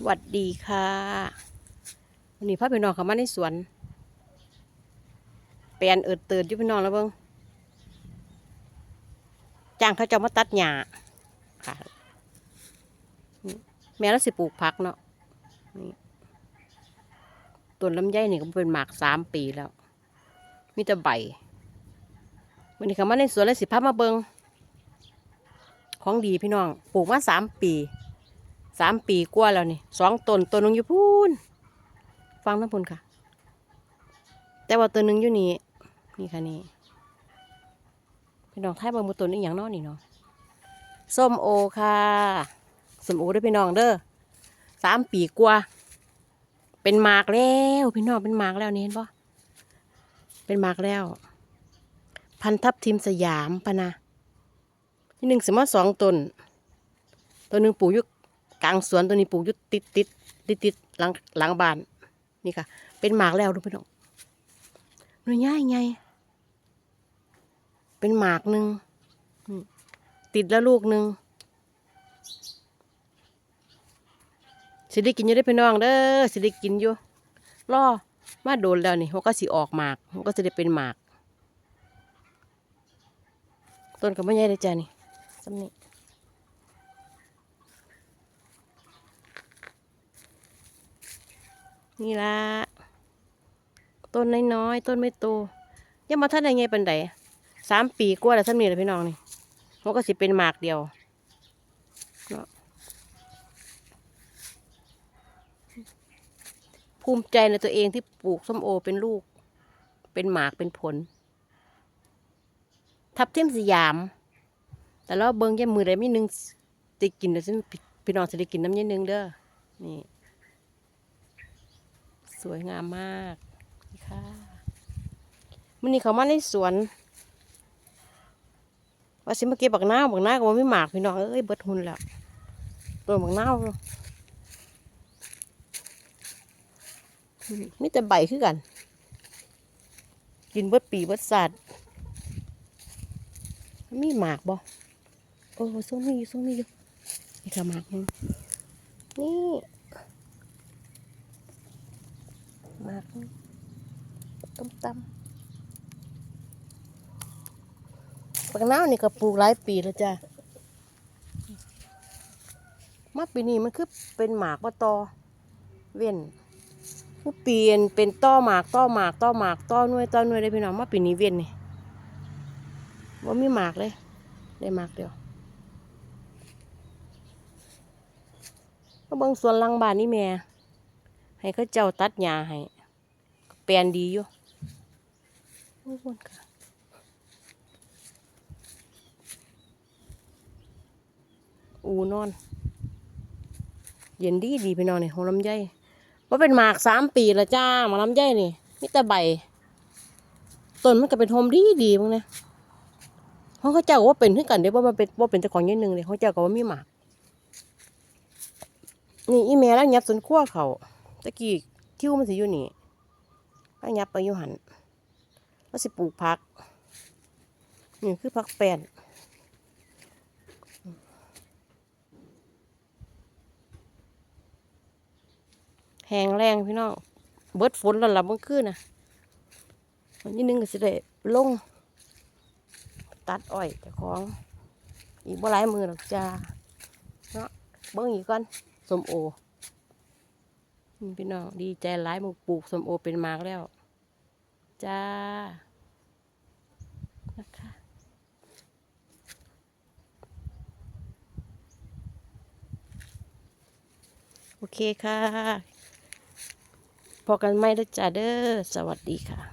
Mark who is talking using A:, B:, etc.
A: สวัสดีค่ะวันนี้พ่อพี่น้องเขามาในสวนแปลนเอิดเติดอยู่พี่น้องแล้วเบิ้งจ้างเขาจะมาตัดหญ้าค่ะนี่แม่เราสิปลูกผักเนาะต้นลำไยนี่ก็เป็นหมากสามปีแล้ว มีแต่ใบวันนี้เขามาในสวนแล้วสิพามาเบิงของดีพี่น้องปลูกมาสามปี สามปีกว่าแล้วนี่สองต้นต้นหนึงอยู่พูนฟังน้ำพุนค่ะ แต่ว่าตัวหนึงอยู่นี่นี่ค่ะนี่พี่น้องไทยบางบุต้นนี่อย่างนอนี่เนาะส้มโอค่ะส้มโอเด้วยพี่น้องเด้อสามปีกว่า เป็นหมากแล้วพี่น้องเป็นหมากแล้วนี่เห็นปะเป็นหมากแล้ว พันทับทิมสยามปะนะนี่หนึ่งสมาสองต้นตัวหนึ่งปลูกยู่ก กลางสวนตัวนี้ปลูกยู่ติดติดติดติดหลังหลังบ้าน นี่ค่ะ เป็นหมากแล้วดูพี่น้องหน่วยง่ายไง เป็นหมากหนึ่งติดแล้วลูกหนึ่งสิได้กินอยู่ได้พี่น้องเด้อสิได้กินอยู่รอมาโดนแล้วนี่เขาก็สิออกหมากเขาก็จะได้เป็นหมาก ต้นก็ไม่ใหญ่เลยจ้านี่สำนี้ นี่ละต้นน้อยๆต้นไม่โตยังมาท่านได้ไงปันไดสามปีกว่าแล้วท่านมีเลยพี่น้องนี่มันก็สิเป็นหมากเดียวเนาะภูมิใจในตัวเองที่ปลูกส้มโอเป็นลูก เป็นหมากเป็นผล ทับเทียมสยาม แต่เราเบิ้งแย่มือใดไม่นึงติกินเดี๋ยวฉันพี่น้องจะได้กินน้ำเย็นนึงเด้อนี่ วยงามมากนี่ค่ะมันนี่เขามาในสวน ว่าสิมาเก็บบักนาบักนาก็บ่มีหมากพี่น้องเอ้ยเบิดหุ่นแล้วตัวบักนาวมีแต่ใบคือกัน กินเบิดปีเบิดสัตว์มีหมากบ่โอ้ส้มมีอยู่ส้มมีอยู่นี่ค่ะหมากนึ่งนี่ มากต้มตำปักน้าวนี่ก็ปลูกหลายปีแล้วจ้ะมาปีนี้มันคือเป็นหมากว่าตอเว้นคือเปลี่ยนเป็นต้อหมากต้อหมากต้อหมากต้อหน่วยต้อหน่วยได้พี่น้องมาปีนี้เว้นนี่ว่ามีหมากเลย ได้หมากเดียวก็เบิ่งสวนลังบานนี่แม่ให้เขาเจ้าตัดหญ้าให้ แปลนดีอยู่โอ้ยค่ะอูนอน เย็นดีดีพี่น้องนี่ของลำไยว่าเป็นหมากสามปีล้วจ้าหมาลำไยนี่มีแต่ใบต้นมันก็เป็นโฮมดีดีมั้งเนี่ยเขาเขาเจ้าก็ว่าเป็นขึ้นกันเดี๋ยวว่ามันเป็นว่าเป็นเจ้าของอยี่หนึ่งเลยเขาเจ้าก็ว่ามีหมากนี่อีเมลแล้วยับสวนขั้วเขาตะกี้คิ้วมันสิอยู่นี่ ก็ยับไปอยู่หันแล้วสิปลูกผักนี่คือผักแป้นแห้งแรงพี่น้อง เบิดฝนแล้วล่ะเมื่อคืนนะวันนี้นึงก็สิได้ลง ตัดอ้อยเจ้าของ อีกบ่หลายมือหรอกจ้าเนาะเบิ่งอีกก่อนสมโอ นี่พี่น้องดีใจร้ายหมูปลูกสมโอเป็นมากแล้ว จ้า นะคะโอเคค่ะ พอกันไม่ได้อจ้าเด้อ สวัสดีค่ะ